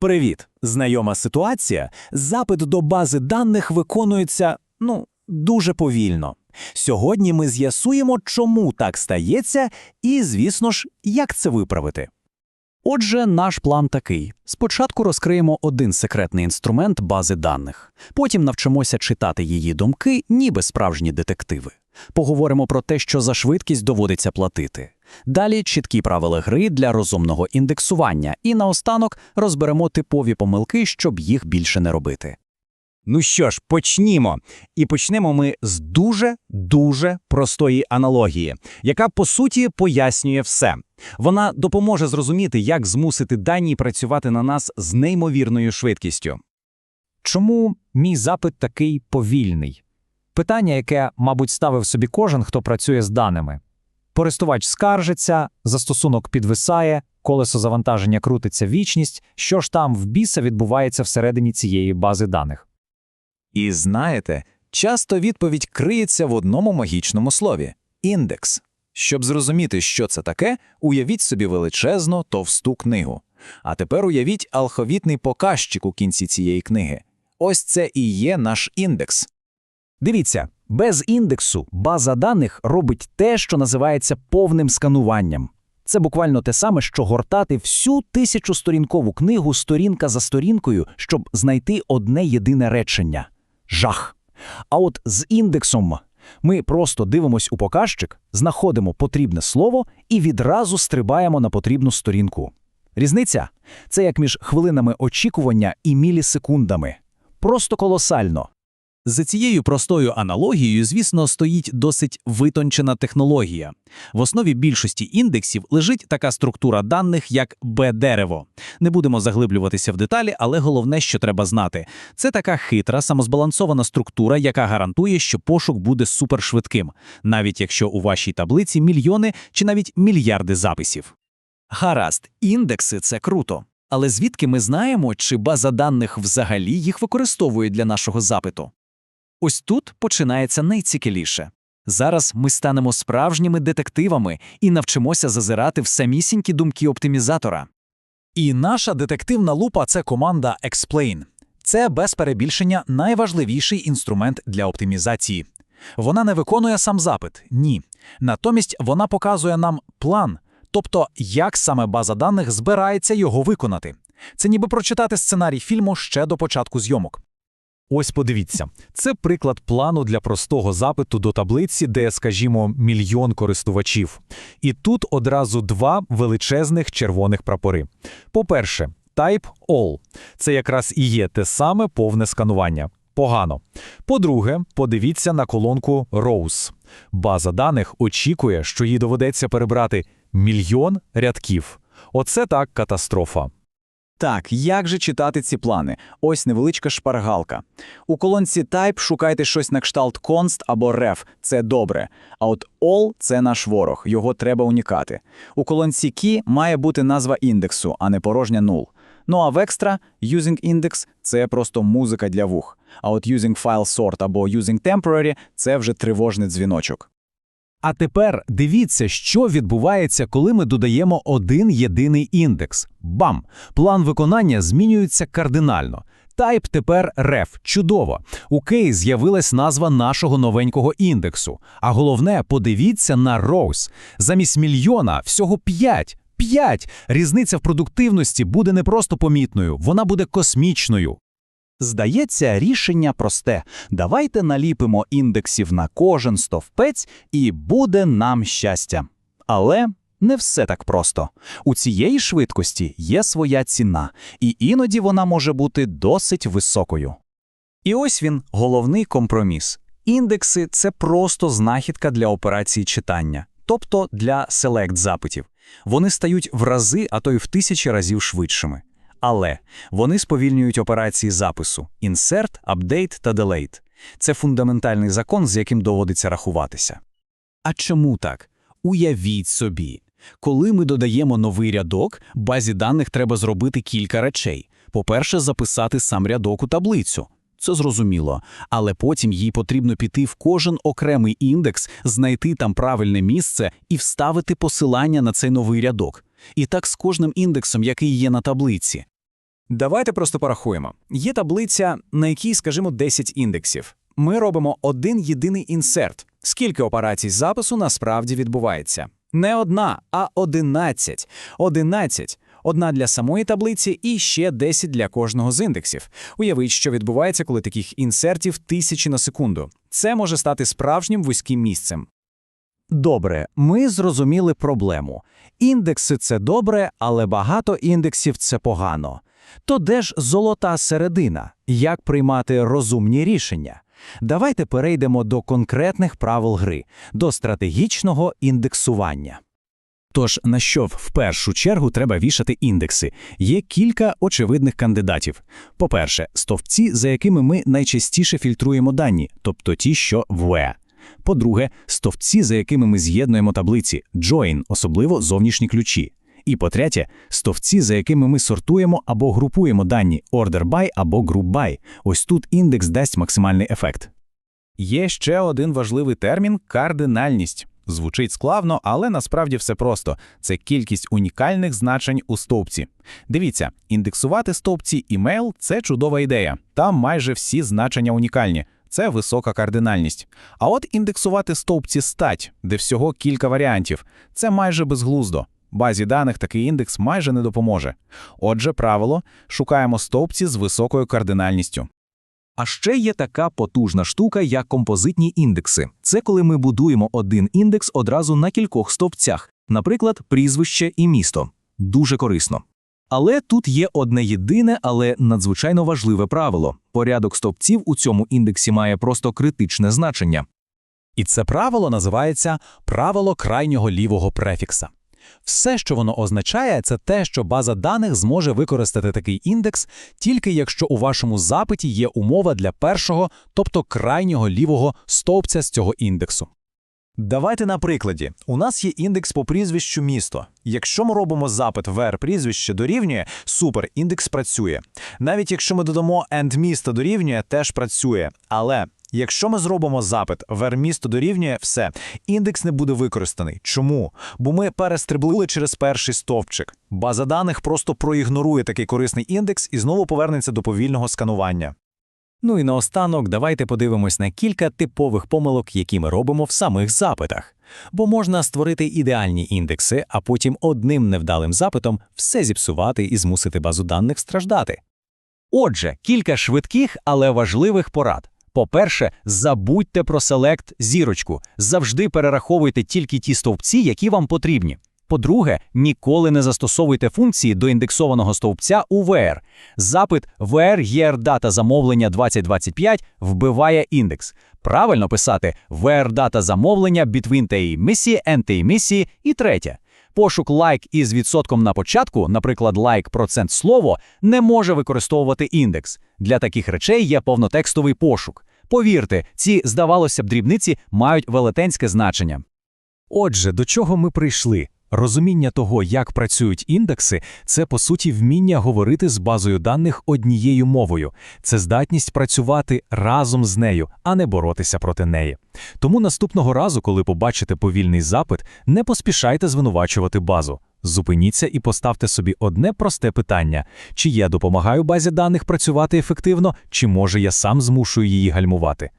Привіт! Знайома ситуація. Запит до бази даних виконується, ну, дуже повільно. Сьогодні ми з'ясуємо, чому так стається, і, звісно ж, як це виправити. Отже, наш план такий: спочатку розкриємо один секретний інструмент бази даних, потім навчимося читати її думки, ніби справжні детективи. Поговоримо про те, що за швидкість доводиться платити. Далі чіткі правила гри для розумного індексування, і наостанок розберемо типові помилки, щоб їх більше не робити. Ну що ж, почнімо. І почнемо ми з дуже-дуже простої аналогії, яка по суті пояснює все. Вона допоможе зрозуміти, як змусити дані працювати на нас з неймовірною швидкістю. Чому мій запит такий повільний? Питання, яке, мабуть, ставив собі кожен, хто працює з даними. Користувач скаржиться, застосунок підвисає, колесо завантаження крутиться вічність. Що ж там в біса відбувається всередині цієї бази даних? І знаєте, часто відповідь криється в одному магічному слові індекс. Щоб зрозуміти, що це таке, уявіть собі величезну товсту книгу. А тепер уявіть алфавітний показчик у кінці цієї книги. Ось це і є наш індекс. Дивіться, без індексу база даних робить те, що називається повним скануванням. Це буквально те саме, що гортати всю тисячосторінкову книгу сторінка за сторінкою, щоб знайти одне єдине речення жах. А от з індексом ми просто дивимось у показчик, знаходимо потрібне слово і відразу стрибаємо на потрібну сторінку. Різниця це як між хвилинами очікування і мілісекундами. Просто колосально. За цією простою аналогією, звісно, стоїть досить витончена технологія. В основі більшості індексів лежить така структура даних, як Б-дерево. Не будемо заглиблюватися в деталі, але головне, що треба знати, це така хитра, самозбалансована структура, яка гарантує, що пошук буде супершвидким, навіть якщо у вашій таблиці мільйони чи навіть мільярди записів. Гаразд, індекси це круто. Але звідки ми знаємо, чи база даних взагалі їх використовує для нашого запиту? Ось тут починається найцікавіше. Зараз ми станемо справжніми детективами і навчимося зазирати в самісінькі думки оптимізатора. І наша детективна лупа це команда Explain. Це без перебільшення найважливіший інструмент для оптимізації. Вона не виконує сам запит, ні. Натомість вона показує нам план, тобто як саме база даних збирається його виконати. Це ніби прочитати сценарій фільму ще до початку зйомок. Ось подивіться, це приклад плану для простого запиту до таблиці, де, скажімо, мільйон користувачів. І тут одразу два величезних червоних прапори. По-перше, Type All. Це якраз і є те саме повне сканування. Погано. По-друге, подивіться на колонку Rows. База даних очікує, що їй доведеться перебрати мільйон рядків. Оце так катастрофа. Так, як же читати ці плани? Ось невеличка шпаргалка. У колонці Type шукайте щось на кшталт const або ref, це добре. А от all – це наш ворог, його треба унікати. У колонці key має бути назва індексу, а не порожня null. Ну а в екстра using index – це просто музика для вух. А от using file sort або using temporary – це вже тривожний дзвіночок. А тепер дивіться, що відбувається, коли ми додаємо один єдиний індекс. Бам! План виконання змінюється кардинально. Type тепер ref. Чудово. У Кей з'явилась назва нашого новенького індексу. А головне, подивіться на rows. Замість мільйона всього 5. 5! Різниця в продуктивності буде не просто помітною, вона буде космічною. Здається, рішення просте. Давайте наліпимо індексів на кожен стовпець, і буде нам щастя. Але не все так просто. У цієї швидкості є своя ціна, і іноді вона може бути досить високою. І ось він, головний компроміс. Індекси це просто знахідка для операції читання, тобто для селект запитів. Вони стають в рази, а то й в тисячі разів швидшими. Але вони сповільнюють операції запису insert, update та delete. Це фундаментальний закон, з яким доводиться рахуватися. А чому так? Уявіть собі. Коли ми додаємо новий рядок, базі даних треба зробити кілька речей. По-перше, записати сам рядок у таблицю. Це зрозуміло, але потім їй потрібно піти в кожен окремий індекс, знайти там правильне місце і вставити посилання на цей новий рядок. І так з кожним індексом, який є на таблиці. Давайте просто порахуємо. Є таблиця, на якій, скажімо, 10 індексів. Ми робимо один єдиний інсерт. Скільки операцій запису насправді відбувається? Не одна, а 11. 11. Одна для самої таблиці і ще 10 для кожного з індексів. Уявіть, що відбувається, коли таких інсертів тисячі на секунду. Це може стати справжнім вузьким місцем. Добре, ми зрозуміли проблему. Індекси – це добре, але багато індексів – це погано. То де ж золота середина? Як приймати розумні рішення? Давайте перейдемо до конкретних правил гри, до стратегічного індексування. Тож на що в першу чергу треба вішати індекси? Є кілька очевидних кандидатів. По-перше, стовпці, за якими ми найчастіше фільтруємо дані, тобто ті, що в. По-друге, стовпці, за якими ми з'єднуємо таблиці, join, особливо зовнішні ключі. І по-третє, стовпці, за якими ми сортуємо або групуємо дані order by або group by. Ось тут індекс дасть максимальний ефект. Є ще один важливий термін кардинальність. Звучить склавно, але насправді все просто. Це кількість унікальних значень у стовпці. Дивіться, індексувати стовпці імейл – це чудова ідея. Там майже всі значення унікальні. Це висока кардинальність. А от індексувати стовпці стать, де всього кілька варіантів, це майже безглуздо. Базі даних такий індекс майже не допоможе. Отже, правило – шукаємо стовпці з високою кардинальністю. А ще є така потужна штука, як композитні індекси. Це коли ми будуємо один індекс одразу на кількох стовпцях, наприклад, прізвище і місто. Дуже корисно. Але тут є одне єдине, але надзвичайно важливе правило. Порядок стовпців у цьому індексі має просто критичне значення. І це правило називається правило крайнього лівого префікса. Все, що воно означає, це те, що база даних зможе використати такий індекс тільки якщо у вашому запиті є умова для першого, тобто крайнього лівого стовпця з цього індексу. Давайте на прикладі. У нас є індекс по прізвищу місто. Якщо ми робимо запит where прізвище дорівнює, супер, індекс працює. Навіть якщо ми додамо and місто дорівнює, теж працює. Але якщо ми зробимо запит where місто дорівнює, все, індекс не буде використаний. Чому? Бо ми перестриблили через перший стовпчик. База даних просто проігнорує такий корисний індекс і знову повернеться до повільного сканування. Ну і наостанок давайте подивимось на кілька типових помилок, які ми робимо в самих запитах. Бо можна створити ідеальні індекси, а потім одним невдалим запитом все зіпсувати і змусити базу даних страждати. Отже, кілька швидких, але важливих порад. По-перше, забудьте про селект зірочку. Завжди перераховуйте тільки ті стовпці, які вам потрібні. По-друге, ніколи не застосовуйте функції до індексованого стовпця у VR. Запит VR year дата замовлення 2025 вбиває індекс. Правильно писати VR дата замовлення between та місії and та місії. І третє. Пошук лайк із відсотком на початку, наприклад, лайк процент слово, не може використовувати індекс. Для таких речей є повнотекстовий пошук. Повірте, ці, здавалося б, дрібниці мають велетенське значення. Отже, до чого ми прийшли? Розуміння того, як працюють індекси, це по суті вміння говорити з базою даних однією мовою. Це здатність працювати разом з нею, а не боротися проти неї. Тому наступного разу, коли побачите повільний запит, не поспішайте звинувачувати базу. Зупиніться і поставте собі одне просте питання: чи я допомагаю базі даних працювати ефективно, чи може я сам змушую її гальмувати.